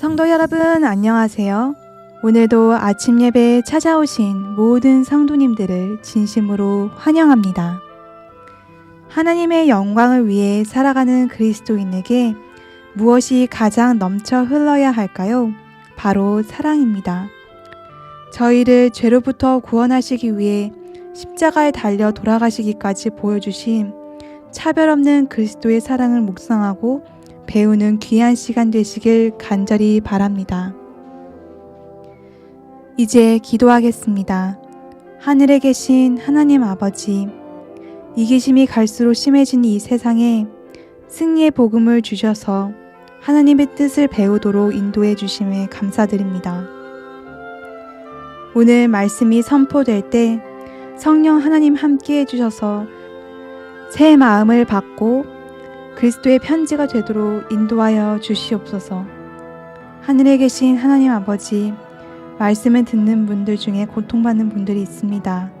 성도 여러분, 안녕하세요. 오늘도 아침 예배에 찾아오신 모든 성도님들을 진심으로 환영합니다. 하나님의 영광을 위해 살아가는 그리스도인에게 무엇이 가장 넘쳐 흘러야 할까요? 바로 사랑입니다. 저희를 죄로부터 구원하시기 위해 십자가에 달려 돌아가시기까지 보여주신 차별 없는 그리스도의 사랑을 묵상하고 배우는 귀한 시간 되시길 간절히 바랍니다. 이제 기도하겠습니다. 하늘에 계신 하나님 아버지, 이기심이 갈수록 심해진 이 세상에 승리의 복음을 주셔서 하나님의 뜻을 배우도록 인도해 주심에 감사드립니다. 오늘 말씀이 선포될 때 성령 하나님 함께 해주셔서 새 마음을 받고 그리스도의 편지가 되도록 인도하여 주시옵소서. 하늘에 계신 하나님 아버지, 말씀을 듣는 분들 중에 고통받는 분들이 있습니다.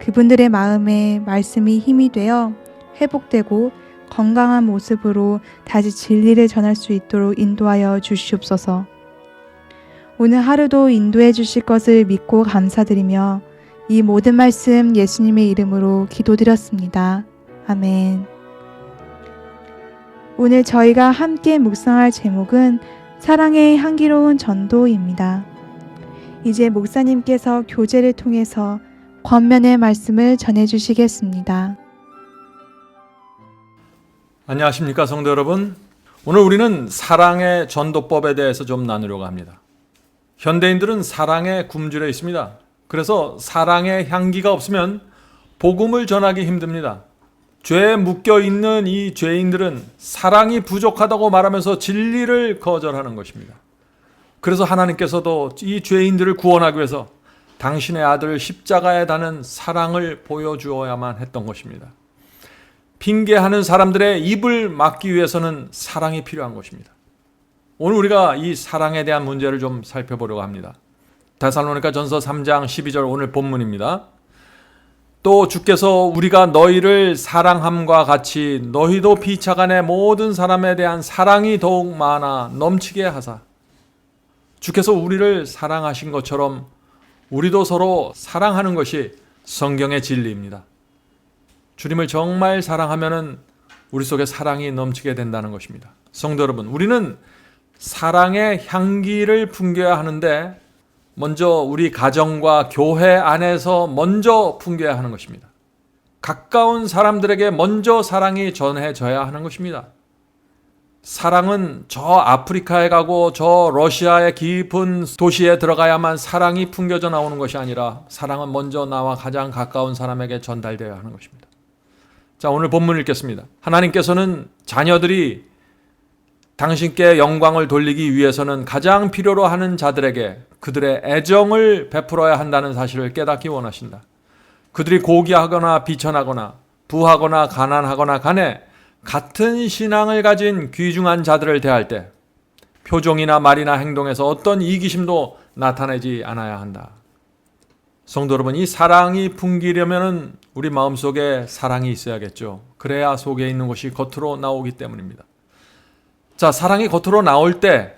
그분들의 마음에 말씀이 힘이 되어 회복되고 건강한 모습으로 다시 진리를 전할 수 있도록 인도하여 주시옵소서. 오늘 하루도 인도해 주실 것을 믿고 감사드리며 이 모든 말씀 예수님의 이름으로 기도드렸습니다. 아멘. 오늘 저희가 함께 묵상할 제목은 사랑의 향기로운 전도입니다. 이제 목사님께서 교제를 통해서 권면의 말씀을 전해 주시겠습니다. 안녕하십니까 성도 여러분. 오늘 우리는 사랑의 전도법에 대해서 좀 나누려고 합니다. 현대인들은 사랑에 굶주려 있습니다. 그래서 사랑의 향기가 없으면 복음을 전하기 힘듭니다. 죄에 묶여 있는 이 죄인들은 사랑이 부족하다고 말하면서 진리를 거절하는 것입니다. 그래서 하나님께서도 이 죄인들을 구원하기 위해서 당신의 아들 십자가에 다는 사랑을 보여주어야만 했던 것입니다. 핑계하는 사람들의 입을 막기 위해서는 사랑이 필요한 것입니다. 오늘 우리가 이 사랑에 대한 문제를 좀 살펴보려고 합니다. 데살로니가 전서 3장 12절 오늘 본문입니다. 또 주께서 우리가 너희를 사랑함과 같이 너희도 피차간의 모든 사람에 대한 사랑이 더욱 많아 넘치게 하사 주께서 우리를 사랑하신 것처럼 우리도 서로 사랑하는 것이 성경의 진리입니다. 주님을 정말 사랑하면은 우리 속에 사랑이 넘치게 된다는 것입니다. 성도 여러분, 우리는 사랑의 향기를 풍겨야 하는데 먼저 우리 가정과 교회 안에서 먼저 풍겨야 하는 것입니다. 가까운 사람들에게 먼저 사랑이 전해져야 하는 것입니다. 사랑은 저 아프리카에 가고 저 러시아의 깊은 도시에 들어가야만 사랑이 풍겨져 나오는 것이 아니라 사랑은 먼저 나와 가장 가까운 사람에게 전달되어야 하는 것입니다. 자, 오늘 본문 읽겠습니다. 하나님께서는 자녀들이 당신께 영광을 돌리기 위해서는 가장 필요로 하는 자들에게 그들의 애정을 베풀어야 한다는 사실을 깨닫기 원하신다. 그들이 고귀하거나 비천하거나 부하거나 가난하거나 간에 같은 신앙을 가진 귀중한 자들을 대할 때 표정이나 말이나 행동에서 어떤 이기심도 나타내지 않아야 한다. 성도 여러분, 이 사랑이 풍기려면 우리 마음속에 사랑이 있어야겠죠. 그래야 속에 있는 것이 겉으로 나오기 때문입니다. 자, 사랑이 겉으로 나올 때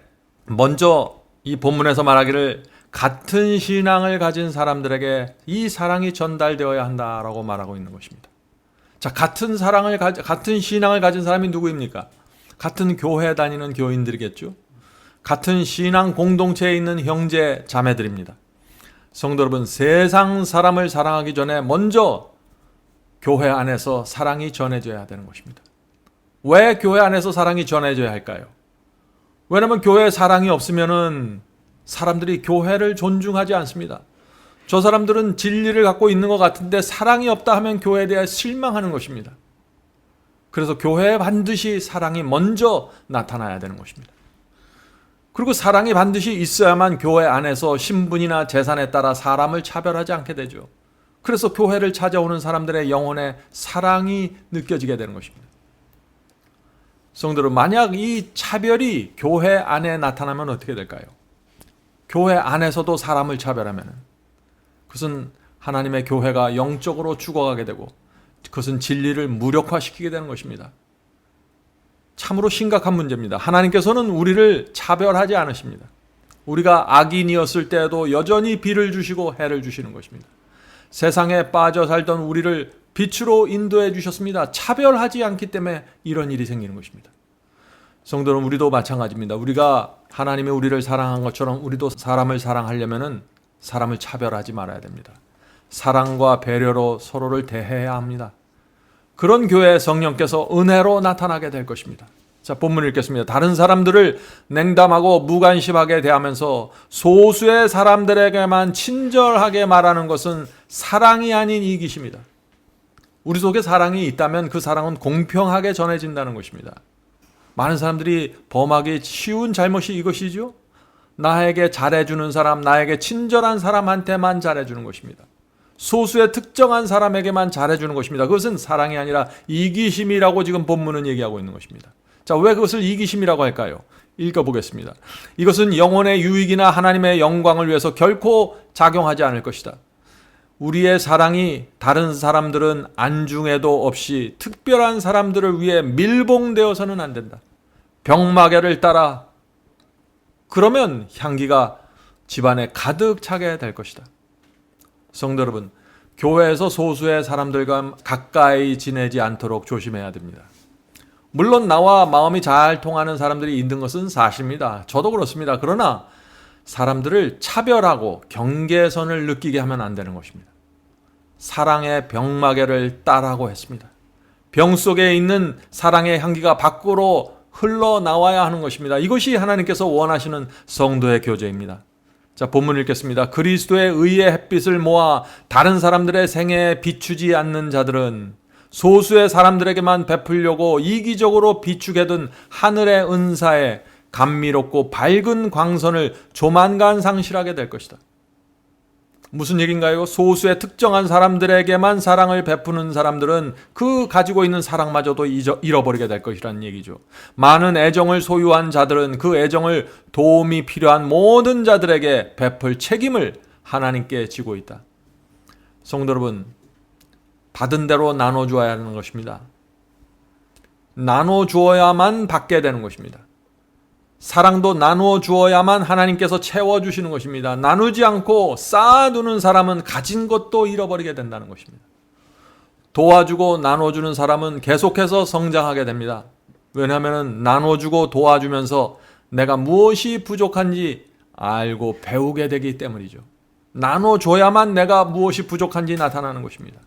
먼저 이 본문에서 말하기를 같은 신앙을 가진 사람들에게 이 사랑이 전달되어야 한다라고 말하고 있는 것입니다. 자, 같은 사랑을 가 같은 신앙을 가진 사람이 누구입니까? 같은 교회 다니는 교인들이겠죠. 같은 신앙 공동체에 있는 형제 자매들입니다. 성도 여러분, 세상 사람을 사랑하기 전에 먼저 교회 안에서 사랑이 전해져야 되는 것입니다. 왜 교회 안에서 사랑이 전해져야 할까요? 왜냐하면 교회에 사랑이 없으면은 사람들이 교회를 존중하지 않습니다. 저 사람들은 진리를 갖고 있는 것 같은데 사랑이 없다 하면 교회에 대해 실망하는 것입니다. 그래서 교회에 반드시 사랑이 먼저 나타나야 되는 것입니다. 그리고 사랑이 반드시 있어야만 교회 안에서 신분이나 재산에 따라 사람을 차별하지 않게 되죠. 그래서 교회를 찾아오는 사람들의 영혼에 사랑이 느껴지게 되는 것입니다. 성도들 만약 이 차별이 교회 안에 나타나면 어떻게 될까요? 교회 안에서도 사람을 차별하면 그것은 하나님의 교회가 영적으로 죽어가게 되고 그것은 진리를 무력화시키게 되는 것입니다. 참으로 심각한 문제입니다. 하나님께서는 우리를 차별하지 않으십니다. 우리가 악인이었을 때에도 여전히 비를 주시고 해를 주시는 것입니다. 세상에 빠져 살던 우리를 빛으로 인도해 주셨습니다. 차별하지 않기 때문에 이런 일이 생기는 것입니다. 성도는 우리도 마찬가지입니다. 우리가 하나님의 우리를 사랑한 것처럼 우리도 사람을 사랑하려면은 사람을 차별하지 말아야 됩니다. 사랑과 배려로 서로를 대해야 합니다. 그런 교회 성령께서 은혜로 나타나게 될 것입니다. 자, 본문 읽겠습니다. 다른 사람들을 냉담하고 무관심하게 대하면서 소수의 사람들에게만 친절하게 말하는 것은 사랑이 아닌 이기심이다. 우리 속에 사랑이 있다면 그 사랑은 공평하게 전해진다는 것입니다. 많은 사람들이 범하기 쉬운 잘못이 이것이죠. 나에게 잘해주는 사람, 나에게 친절한 사람한테만 잘해주는 것입니다. 소수의 특정한 사람에게만 잘해주는 것입니다. 그것은 사랑이 아니라 이기심이라고 지금 본문은 얘기하고 있는 것입니다. 자, 왜 그것을 이기심이라고 할까요? 읽어보겠습니다. 이것은 영혼의 유익이나 하나님의 영광을 위해서 결코 작용하지 않을 것이다. 우리의 사랑이 다른 사람들은 안중에도 없이 특별한 사람들을 위해 밀봉되어서는 안 된다. 병마개를 따라 그러면 향기가 집안에 가득 차게 될 것이다. 성도 여러분, 교회에서 소수의 사람들과 가까이 지내지 않도록 조심해야 됩니다. 물론 나와 마음이 잘 통하는 사람들이 있는 것은 사실입니다. 저도 그렇습니다. 그러나 사람들을 차별하고 경계선을 느끼게 하면 안 되는 것입니다. 사랑의 병마개를 따라고 했습니다. 병 속에 있는 사랑의 향기가 밖으로 흘러나와야 하는 것입니다. 이것이 하나님께서 원하시는 성도의 교제입니다. 자, 본문 읽겠습니다. 그리스도의 의의 햇빛을 모아 다른 사람들의 생애에 비추지 않는 자들은 소수의 사람들에게만 베풀려고 이기적으로 된 하늘의 은사에 감미롭고 밝은 광선을 조만간 상실하게 될 것이다. 무슨 얘기인가요? 소수의 특정한 사람들에게만 사랑을 베푸는 사람들은 그 가지고 있는 사랑마저도 잊어, 잃어버리게 될 것이라는 얘기죠. 많은 애정을 소유한 자들은 그 애정을 도움이 필요한 모든 자들에게 베풀 책임을 하나님께 지고 있다. 성도 여러분, 받은 대로 나눠주어야 하는 것입니다. 나눠주어야만 받게 되는 것입니다. 사랑도 나누어 주어야만 하나님께서 채워주시는 것입니다. 나누지 않고 쌓아두는 사람은 가진 것도 잃어버리게 된다는 것입니다. 도와주고 나눠주는 사람은 계속해서 성장하게 됩니다. 왜냐하면 나눠주고 도와주면서 내가 무엇이 부족한지 알고 배우게 되기 때문이죠. 나눠줘야만 내가 무엇이 부족한지 나타나는 것입니다.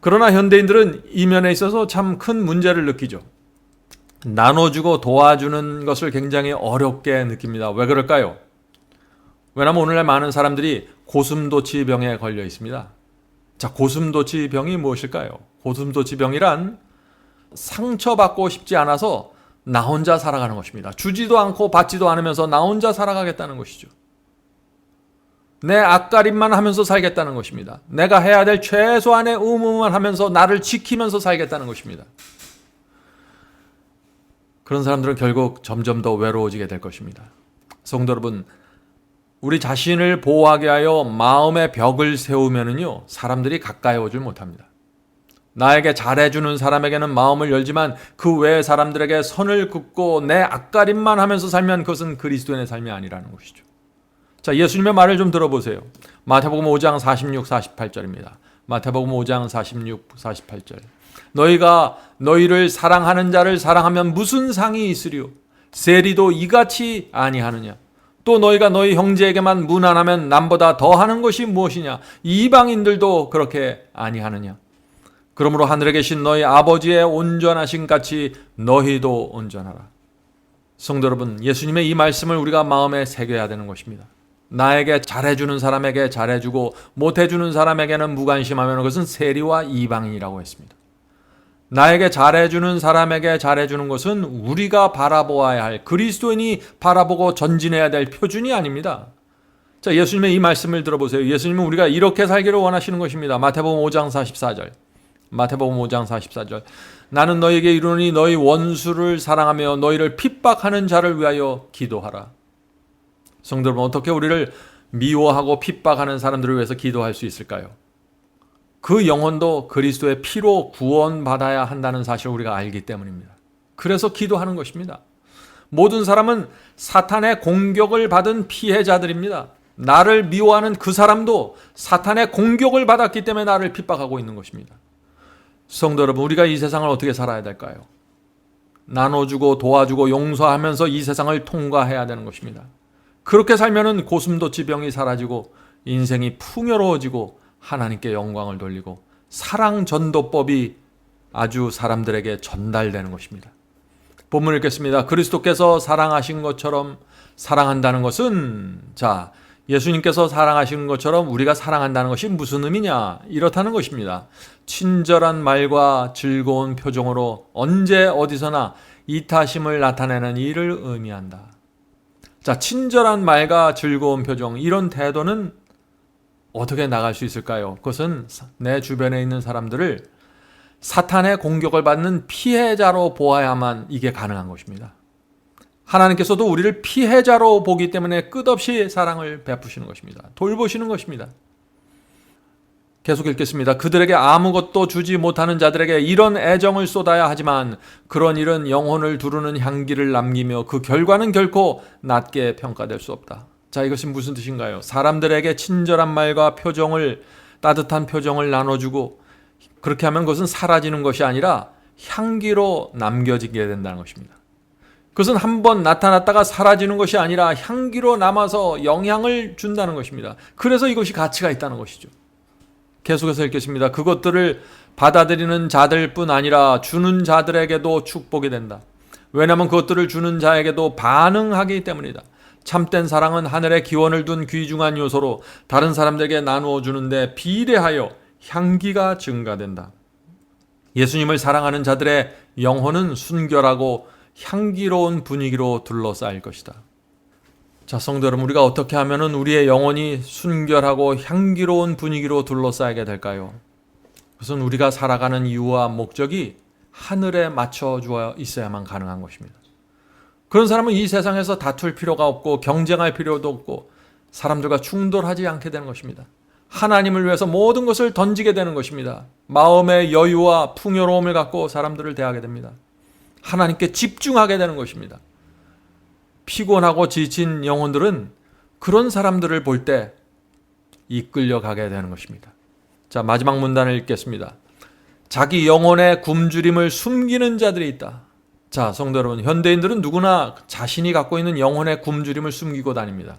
그러나 현대인들은 이면에 있어서 참 큰 문제를 느끼죠. 나눠주고 도와주는 것을 굉장히 어렵게 느낍니다. 왜 그럴까요? 왜냐하면 오늘날 많은 사람들이 고슴도치 병에 걸려 있습니다. 자, 고슴도치 병이 무엇일까요? 고슴도치 병이란 상처받고 싶지 않아서 나 혼자 살아가는 것입니다. 주지도 않고 받지도 않으면서 나 혼자 살아가겠다는 것이죠. 내 앞가림만 하면서 살겠다는 것입니다. 내가 해야 될 최소한의 의무만 하면서 나를 지키면서 살겠다는 것입니다. 그런 사람들은 결국 점점 더 외로워지게 될 것입니다. 성도 여러분, 우리 자신을 보호하게 하여 마음의 벽을 세우면은요, 사람들이 가까이 오질 못합니다. 나에게 잘해주는 사람에게는 마음을 열지만 그 외의 사람들에게 선을 긋고 내 앞가림만 하면서 살면 그것은 그리스도인의 삶이 아니라는 것이죠. 자, 예수님의 말을 좀 들어보세요. 마태복음 5장 46, 48절입니다. 마태복음 5장 46, 48절. 너희가 너희를 사랑하는 자를 사랑하면 무슨 상이 있으리요? 세리도 이같이 아니하느냐? 또 너희가 너희 형제에게만 무난하면 남보다 더하는 것이 무엇이냐? 이방인들도 그렇게 아니하느냐? 그러므로 하늘에 계신 너희 아버지의 온전하신 같이 너희도 온전하라. 성도 여러분, 예수님의 이 말씀을 우리가 마음에 새겨야 되는 것입니다. 나에게 잘해주는 사람에게 잘해주고 못해주는 사람에게는 무관심하면 그것은 세리와 이방인이라고 했습니다. 나에게 잘해주는 사람에게 잘해주는 것은 우리가 바라보아야 할 그리스도인이 바라보고 전진해야 될 표준이 아닙니다. 자, 예수님의 이 말씀을 들어보세요. 예수님은 우리가 이렇게 살기를 원하시는 것입니다. 마태복음 5장 44절. 마태복음 5장 44절. 나는 너에게 이르노니 너희 원수를 사랑하며 너희를 핍박하는 자를 위하여 기도하라. 성도 여러분, 어떻게 우리를 미워하고 핍박하는 사람들을 위해서 기도할 수 있을까요? 그 영혼도 그리스도의 피로 구원받아야 한다는 사실을 우리가 알기 때문입니다. 그래서 기도하는 것입니다. 모든 사람은 사탄의 공격을 받은 피해자들입니다. 나를 미워하는 그 사람도 사탄의 공격을 받았기 때문에 나를 핍박하고 있는 것입니다. 성도 여러분, 우리가 이 세상을 어떻게 살아야 될까요? 나눠주고 도와주고 용서하면서 이 세상을 통과해야 되는 것입니다. 그렇게 살면은 고슴도치 병이 사라지고 인생이 풍요로워지고 하나님께 영광을 돌리고 사랑 전도법이 아주 사람들에게 전달되는 것입니다. 본문 읽겠습니다. 그리스도께서 사랑하신 것처럼 사랑한다는 것은 자 예수님께서 사랑하시는 것처럼 우리가 사랑한다는 것이 무슨 의미냐? 이렇다는 것입니다. 친절한 말과 즐거운 표정으로 언제 어디서나 이타심을 나타내는 일을 의미한다. 자, 친절한 말과 즐거운 표정, 이런 태도는 어떻게 나갈 수 있을까요? 그것은 내 주변에 있는 사람들을 사탄의 공격을 받는 피해자로 보아야만 이게 가능한 것입니다. 하나님께서도 우리를 피해자로 보기 때문에 끝없이 사랑을 베푸시는 것입니다. 돌보시는 것입니다. 계속 읽겠습니다. 그들에게 아무것도 주지 못하는 자들에게 이런 애정을 쏟아야 하지만 그런 일은 영혼을 두르는 향기를 남기며 그 결과는 결코 낮게 평가될 수 없다. 자, 이것이 무슨 뜻인가요? 사람들에게 친절한 말과 표정을 따뜻한 표정을 나눠주고 그렇게 하면 그것은 사라지는 것이 아니라 향기로 남겨지게 된다는 것입니다. 그것은 한 번 나타났다가 사라지는 것이 아니라 향기로 남아서 영향을 준다는 것입니다. 그래서 이것이 가치가 있다는 것이죠. 계속해서 읽겠습니다. 그것들을 받아들이는 자들 뿐 아니라 주는 자들에게도 축복이 된다. 왜냐하면 그것들을 주는 자에게도 반응하기 때문이다. 참된 사랑은 하늘에 기원을 둔 귀중한 요소로 다른 사람들에게 나누어 주는데 비례하여 향기가 증가된다. 예수님을 사랑하는 자들의 영혼은 순결하고 향기로운 분위기로 둘러싸일 것이다. 자, 성도 여러분, 우리가 어떻게 하면은 우리의 영혼이 순결하고 향기로운 분위기로 둘러싸이게 될까요? 그것은 우리가 살아가는 이유와 목적이 하늘에 맞춰 주어 있어야만 가능한 것입니다. 그런 사람은 이 세상에서 다툴 필요가 없고 경쟁할 필요도 없고 사람들과 충돌하지 않게 되는 것입니다. 하나님을 위해서 모든 것을 던지게 되는 것입니다. 마음의 여유와 풍요로움을 갖고 사람들을 대하게 됩니다. 하나님께 집중하게 되는 것입니다. 피곤하고 지친 영혼들은 그런 사람들을 볼 때 이끌려 가게 되는 것입니다. 자, 마지막 문단을 읽겠습니다. 자기 영혼의 굶주림을 숨기는 자들이 있다. 자, 성도 여러분, 현대인들은 누구나 자신이 갖고 있는 영혼의 굶주림을 숨기고 다닙니다.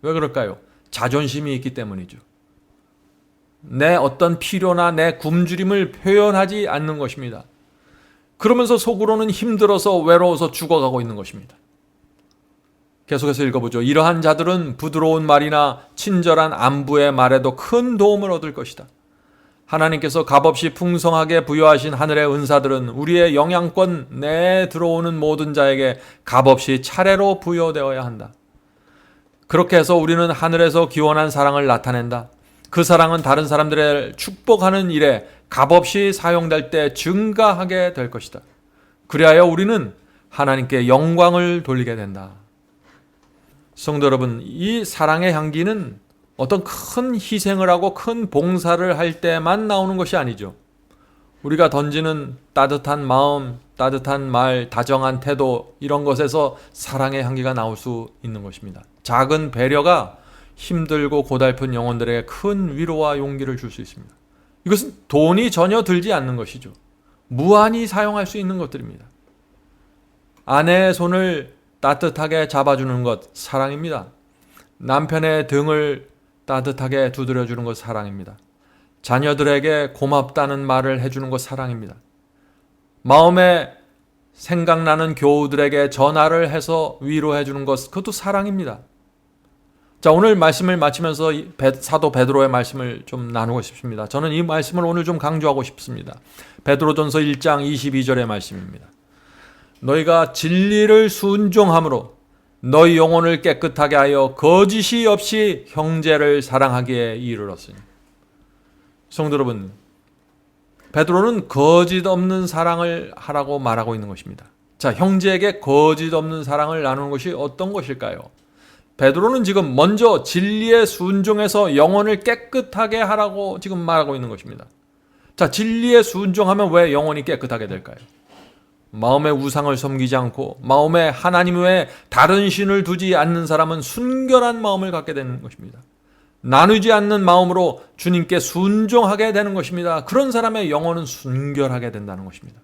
왜 그럴까요? 자존심이 있기 때문이죠. 내 어떤 필요나 내 굶주림을 표현하지 않는 것입니다. 그러면서 속으로는 힘들어서 외로워서 죽어가고 있는 것입니다. 계속해서 읽어보죠. 이러한 자들은 부드러운 말이나 친절한 안부의 말에도 큰 도움을 얻을 것이다. 하나님께서 값없이 풍성하게 부여하신 하늘의 은사들은 우리의 영향권 내에 들어오는 모든 자에게 값없이 차례로 부여되어야 한다. 그렇게 해서 우리는 하늘에서 기원한 사랑을 나타낸다. 그 사랑은 다른 사람들을 축복하는 일에 값없이 사용될 때 증가하게 될 것이다. 그리하여 우리는 하나님께 영광을 돌리게 된다. 성도 여러분, 이 사랑의 향기는 어떤 큰 희생을 하고 큰 봉사를 할 때만 나오는 것이 아니죠. 우리가 던지는 따뜻한 마음, 따뜻한 말, 다정한 태도, 이런 것에서 사랑의 향기가 나올 수 있는 것입니다. 작은 배려가 힘들고 고달픈 영혼들에게 큰 위로와 용기를 줄 수 있습니다. 이것은 돈이 전혀 들지 않는 것이죠. 무한히 사용할 수 있는 것들입니다. 아내의 손을 따뜻하게 잡아주는 것 사랑입니다. 남편의 등을 따뜻하게 두드려주는 것 사랑입니다. 자녀들에게 고맙다는 말을 해주는 것 사랑입니다. 마음에 생각나는 교우들에게 전화를 해서 위로해주는 것 그것도 사랑입니다. 자, 오늘 말씀을 마치면서 사도 베드로의 말씀을 좀 나누고 싶습니다. 저는 이 말씀을 오늘 좀 강조하고 싶습니다. 베드로전서 1장 22절의 말씀입니다. 너희가 진리를 순종함으로 너희 영혼을 깨끗하게 하여 거짓이 없이 형제를 사랑하기에 이르렀으니. 성도 여러분, 베드로는 거짓 없는 사랑을 하라고 말하고 있는 것입니다. 자, 형제에게 거짓 없는 사랑을 나누는 것이 어떤 것일까요? 베드로는 지금 먼저 진리에 순종해서 영혼을 깨끗하게 하라고 지금 말하고 있는 것입니다. 자, 진리에 순종하면 왜 영혼이 깨끗하게 될까요? 마음의 우상을 섬기지 않고 마음에 하나님 외에 다른 신을 두지 않는 사람은 순결한 마음을 갖게 되는 것입니다. 나누지 않는 마음으로 주님께 순종하게 되는 것입니다. 그런 사람의 영혼은 순결하게 된다는 것입니다.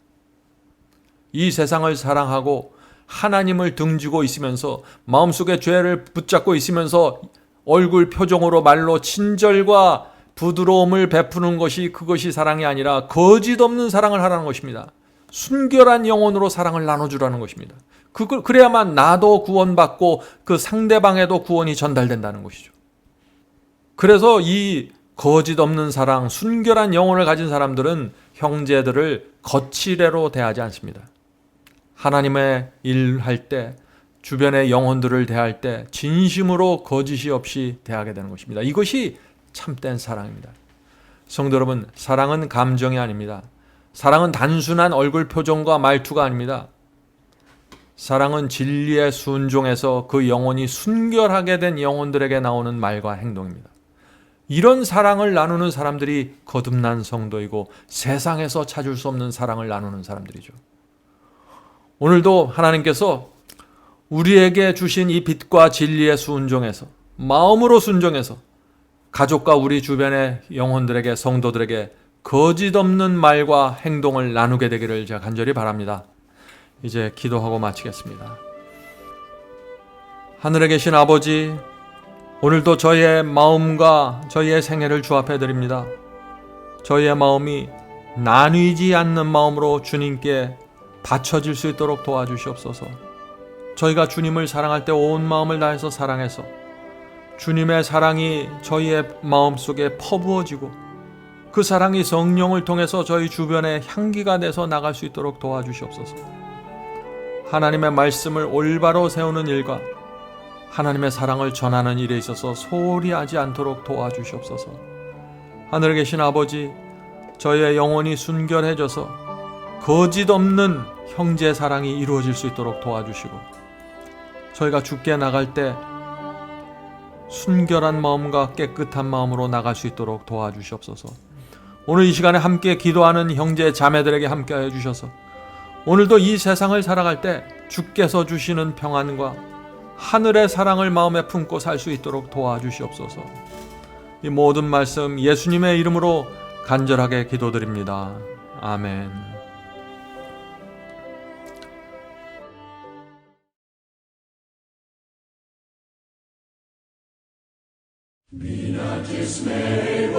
이 세상을 사랑하고 하나님을 등지고 있으면서 마음속에 죄를 붙잡고 있으면서 얼굴 표정으로 말로 친절과 부드러움을 베푸는 것이 그것이 사랑이 아니라 거짓 없는 사랑을 하라는 것입니다. 순결한 영혼으로 사랑을 나눠주라는 것입니다. 그걸 그래야만 나도 구원받고 그 상대방에도 구원이 전달된다는 것이죠. 그래서 이 거짓 없는 사랑, 순결한 영혼을 가진 사람들은 형제들을 거칠애로 대하지 않습니다. 하나님의 일할 때, 주변의 영혼들을 대할 때 진심으로 거짓이 없이 대하게 되는 것입니다. 이것이 참된 사랑입니다. 성도 여러분, 사랑은 감정이 아닙니다. 사랑은 단순한 얼굴 표정과 말투가 아닙니다. 사랑은 진리에 순종해서 그 영혼이 순결하게 된 영혼들에게 나오는 말과 행동입니다. 이런 사랑을 나누는 사람들이 거듭난 성도이고 세상에서 찾을 수 없는 사랑을 나누는 사람들이죠. 오늘도 하나님께서 우리에게 주신 이 빛과 진리의 순종에서 마음으로 순종해서 가족과 우리 주변의 영혼들에게 성도들에게 거짓 없는 말과 행동을 나누게 되기를 제가 간절히 바랍니다. 이제 기도하고 마치겠습니다. 하늘에 계신 아버지, 오늘도 저희의 마음과 저희의 생애를 주 앞에 드립니다. 저희의 마음이 나뉘지 않는 마음으로 주님께 바쳐질 수 있도록 도와주시옵소서. 저희가 주님을 사랑할 때 온 마음을 다해서 사랑해서 주님의 사랑이 저희의 마음 속에 퍼부어지고 그 사랑이 성령을 통해서 저희 주변에 향기가 돼서 나갈 수 있도록 도와주시옵소서. 하나님의 말씀을 올바로 세우는 일과 하나님의 사랑을 전하는 일에 있어서 소홀히 하지 않도록 도와주시옵소서. 하늘에 계신 아버지, 저희의 영혼이 순결해져서 거짓 없는 형제 사랑이 이루어질 수 있도록 도와주시고, 저희가 죽게 나갈 때 순결한 마음과 깨끗한 마음으로 나갈 수 있도록 도와주시옵소서. 오늘 이 시간에 함께 기도하는 형제 자매들에게 함께하여 주셔서 오늘도 이 세상을 살아갈 때 주께서 주시는 평안과 하늘의 사랑을 마음에 품고 살 수 있도록 도와주시옵소서. 이 모든 말씀 예수님의 이름으로 간절하게 기도드립니다. 아멘. Through